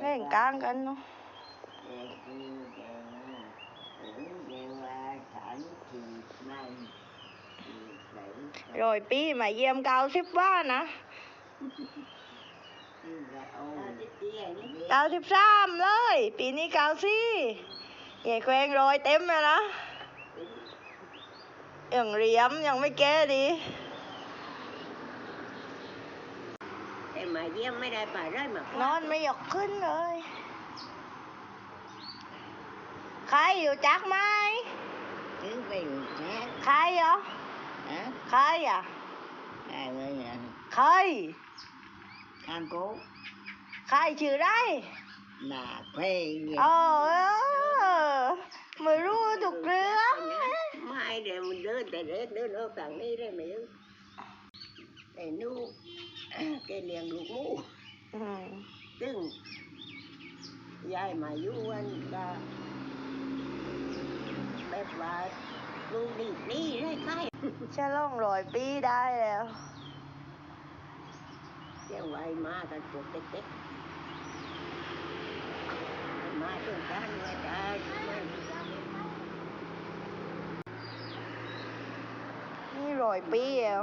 เล่นกลางกันเนาะรอยปีมาเยี่ยมเกาสิบว่านะเกาสิบสามเลย ปีนี้เกาสี่ใหญ่ แควงรอยเต็มเลยนะยังเหรียมยังไม่แก้ดีแต่มาเยี่ยมไม่ได้ป่าได้มานอนไม่ยกขึ้นเลย ใครอยู่จักไหมถึงไปอยู่แท้ใครเหรอฮะใครอะได้เลยอะใครข้างโก้ใครชื่อไรหน้าเพลงเนี่ยเออไม่รู้ถูกเรื่องไม่เดี๋ยวมันเดินแต่เดินเดินออกทางนี้ได้ไหมลูกแต่นู่น แกเลี้ยงลูกหมูอืมซึ่งยายมาอยู่วันก็แบบว่าลูกดีดีได้ใครฉลองร้อยปีได้แล้วเดี๋ยวไว้มากันพวกเด็กๆมาต้องการว่าได้มันนี่ร้อยปีแล้ว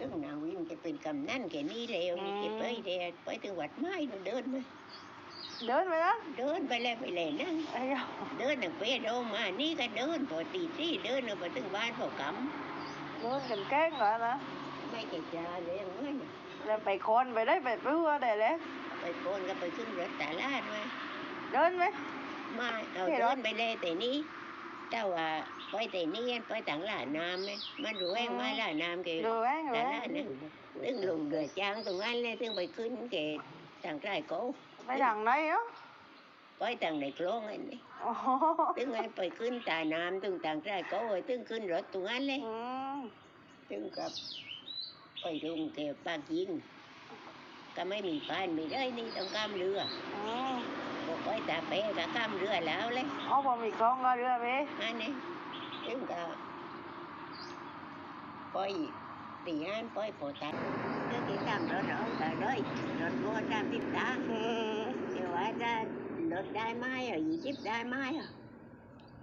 ตึงได้ตั้งยี่สิบกว่าบาทกำไรคือลูกตั้งมาใกล้ที่อยู่ก็ตั้งโอ้จะหาไปให้เกดเอาไปส่งก่อนอีอันแอมจำได้นั่งจันมาเล่นวัดไม้ตึงนางวิ่งจะเป็นกำนันแค่นี้เร็วนี่จะไปเดดไปถึงวัดไม้หนูเดินมาเดินไปนะเดินไปแล้วไปเลยนั่งไอ้ยาเดินตั้งเป้โดมานี่ก็เดินพอตีสี่เดินเอาไปถึงบ้านพอกเดินกันแกล้งเหรอนะำไม่แก่จาเลยอย่างนั้นน่ะแล้วไปคนไปได้ไปเพื่อได้แล้วไปโกนก็ไปขึ้นรถตาลาดมาเดินไหมมาเอาเห็นรเดิถนไปเลยแต่นี้ แต่ว่าไปแต่นี้ไปต่างหลานน้ำไหมมันรู้เองไหมหลานน้ำแกดูแว้งตาแว้ลางดเนี่ยตึงลงเดือดจางตรงนั้นเลยตึงไปขึ้นแกต่างใจโก้ไปทางไหนเนาะไปต่างในโคลองอันนี้โอ้โหตึงไงไปขึ้นตาน้ำตึงต่างใจโก้ตึงขึ้นรถตรงนั้นเลยอืมถึงกับไปลงเก็บปลากินก็ไม่มีบ้านไม่ได้นี่ต้องข้ามเรืออืมบอ กไปตาเป้ก็ข้ามเรือแล้วเลยเอาพอมีกล้องก็เรือไปอันนี้ถึงก็ไปตีอันไปปอตาเรื่องที่ตามรถเอาแต่เลยรถบัวตามติดตาอืมเดี๋ยวว่าจะรถได้ไหมอะยี่สิบได้ไหมอะ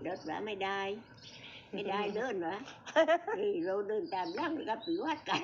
รถว่าไม่ได้ ไม่ได้เดินวะนี่เราเดินตามหลังกับปีวัดกัน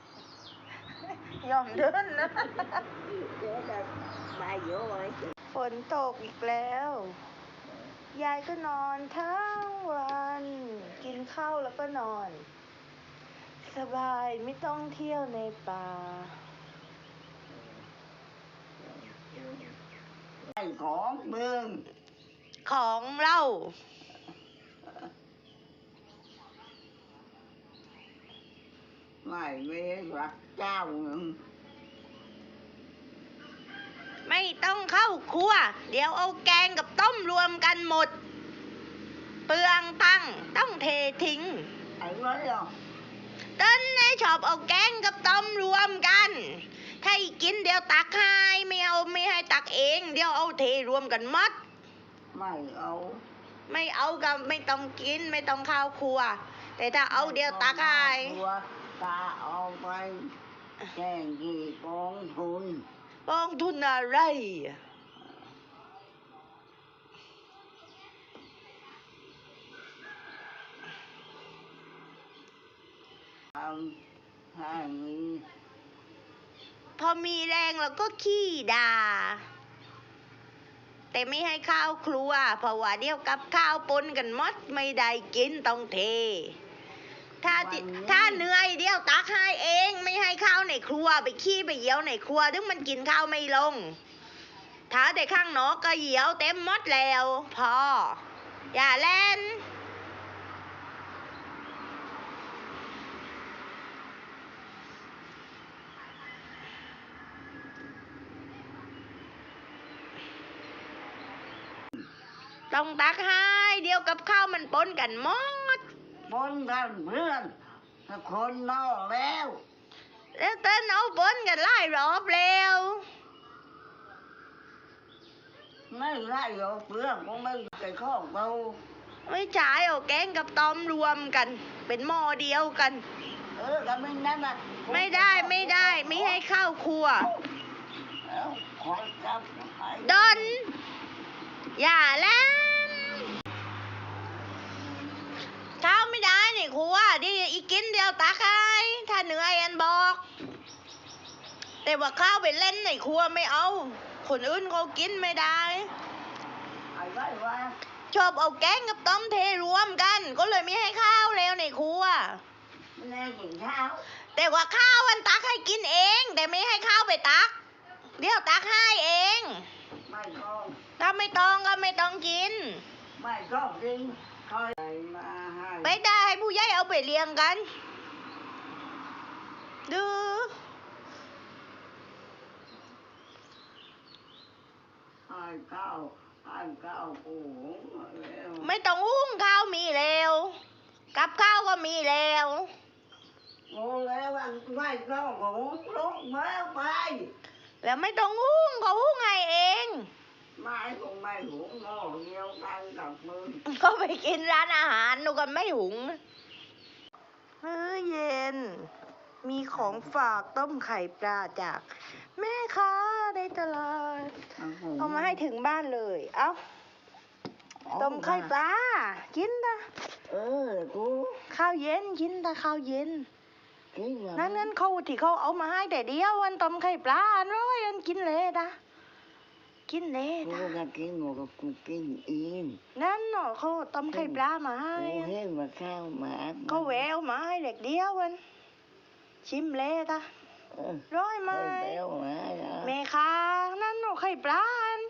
ล้วคุณตรงนั้นแล้วก็เดินถึงตาแพงก็ต้องเอายิงโอ้ยแล้ววันเลยจัดหมูนคือต่างโจ้คุณเนี่ยแล้วก็ว่ามุนขึ้นรถแต่ปวดตานจามทิพตาไงเสียหายแกนี่ยอมเดินนะเดี๋ยวจะบายโย้ไว้ฝนตกอีกแล้ว ยายก็นอนทั้งวัน กินข้าวแล้วก็นอน สบายไม่ต้องเที่ยวในป่าไอ้ของมึง ของเรา ไม่ไม่รักเจ้ามึงไม่ต้องเข้าครัว เดี๋ยวเอาแกงกับต้มรวมกันหมด เปลืองตังค์ต้องเททิ้งไอ้ไรอะเต้นในชอบเอาแกงกับต้มรวมกัน ถ้าอีกกินเดี๋ยวตักให้ไม่เอาไม่ให้ตักเอง เดี๋ยวเอาเทรวมกันหมัด ไม่เอา ไม่เอาก็ไม่ต้องกินไม่ต้องเข้าวครัว แต่ถ้าเอาเดี๋ยวตักให้ ตัวตาเอาไปแกงกี่กองทุนกองทุนอะไรทำให้มีพอมีแรงเราก็ขี้ด่า แต่ไม่ให้ข้าวครัวเพราะว่าเดียวกับข้าวปนกันหมดไม่ได้กินต้องเท ถ้าจิถ้าเหนื่อยเดียวตักให้เองไม่ให้ข้าวในครัวไปขี้ไปเยี่ยวในครัวถึงมันกินข้าวไม่ลง ถ้าแต่ข้างนอกก็เยี่ยวเต็มหมดแล้วพออย่าเล่นต้องตักให้เดียวกับข้าวมันปนกันหมด บนกันเพื่อนถ้าคนนอกแล้วแล้วเต้นเอาปนกันหลายรอบแล้วไม่ไล่หรอกเพื่อนคงไม่ไปข้องเราไม่จ่ายเอาแกงกับตอมรวมกัน เป็นหม้อเดียวกัน เออก็ไม่นั่นน่ะไม่ได้ไม่ได้ไม่ให้ข้าวครัวแล้วคอยจับไปดอนอย่าเล่นข้าว ไม่ได้นี่ครัวดิอีกกินเดียวตักให้ถ้าเหนื่อยอันบอก แต่ว่าข้าวไปเล่นในครัวไม่เอา คนอื่นเขากินไม่ได้ไอ้ไว้ว่าชอบเอาแกงกับต้มเทรวมกัน ก็เลยไม่ให้ข้าวแล้วในครัวไม่ได้กินข้าวแต่ว่าข้าวมันตักให้กินเอง แต่ไม่ให้ข้าวไปตัก เดี๋ยวตักให้เองไม่ต้องถ้าไม่ต้องก็ไม่ต้องกิน ไม่ต้องกินค อยมาให้ไปได้ให้ผู้ใหญ่เอาไปเลี้ยงกัน ดูให้ข้าวให้ข้าวโอ้โหแล้วไม่ต้องหุ้งข้าวมีแล้วกับข้าวก็มีแล้วโอ้แล้วอันไม่ต้องโอ้โหลุกมาไปแล้วไม่ต้องหุ้งก็หุ้งให้เอง ไม่คงไม่หุงหม้อเดียวกันกับมือก็ไปกินร้านอาหารหนูก็ไม่หุงเฮ้ยเย็น มีของฝากต้มไข่ปลาจาก แม่ค้าในตลาดเอามาให้ถึงบ้านเลย เอาต้มไข่ปลากินนะเออกูข้าวเย็นกินแต่ข้าวเย็นกินอย่างนั่นนั่นเขาที่เขาเอามาให้แต่เดียววันต้มไข่ปลาอันร้อยอันกินเลยนะ กินเลยกูนะจะกินหมดกับกูกินเองนั่นเนาะเขาต้มไข่ปลามาให้กูอะเห็นมาข้าวหมาเขาแววมาให้เด็กเดียววันชิมเลยตาเออร้อยไหมเออแววหมาเหรอแม่ค้านั่นเนาะไข่ปลาอัน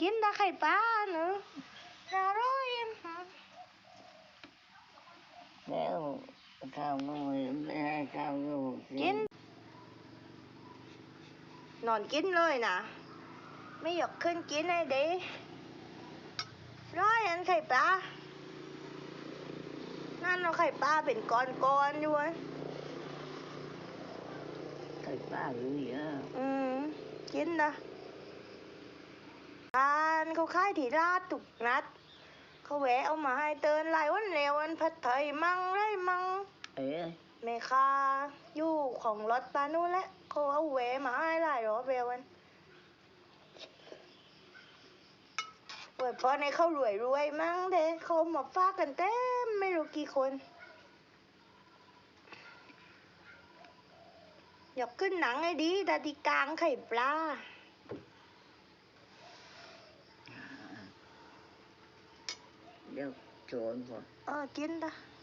กินแต่ไข่ปลาเนอะอร่อยอันแล้วข้าวงูไม่ให้ข้าวงูกินนอนกินเลยนะ ไม่อยากขึ้นกินเลยดิร้อยอันไข่ปลา นั่นเอาไข่ปลาเป็นก้อนๆด้วยไข่ป้าหรือเยอะอืม กินนะทานเขาขายที่ราดตุกนัด เขาแวะเอามาให้เตือนหลายวันแล้ววันผัดไทยมั่งไรมั่งเอ๊ะแม่ค้าอยู่ของรถปลานู่นแหละเขาเอาแหวมาให้หลายรอบแล้ววัน ปิดพอในเขารวยรวยๆมั้งเด้เขามาฝากกันเต็มไม่รู้กี่คน อยากขึ้นหนังไอ้ดีดาดีกลางไข่ปลาเดี๋ยวโจรก่อนเออกินนะเ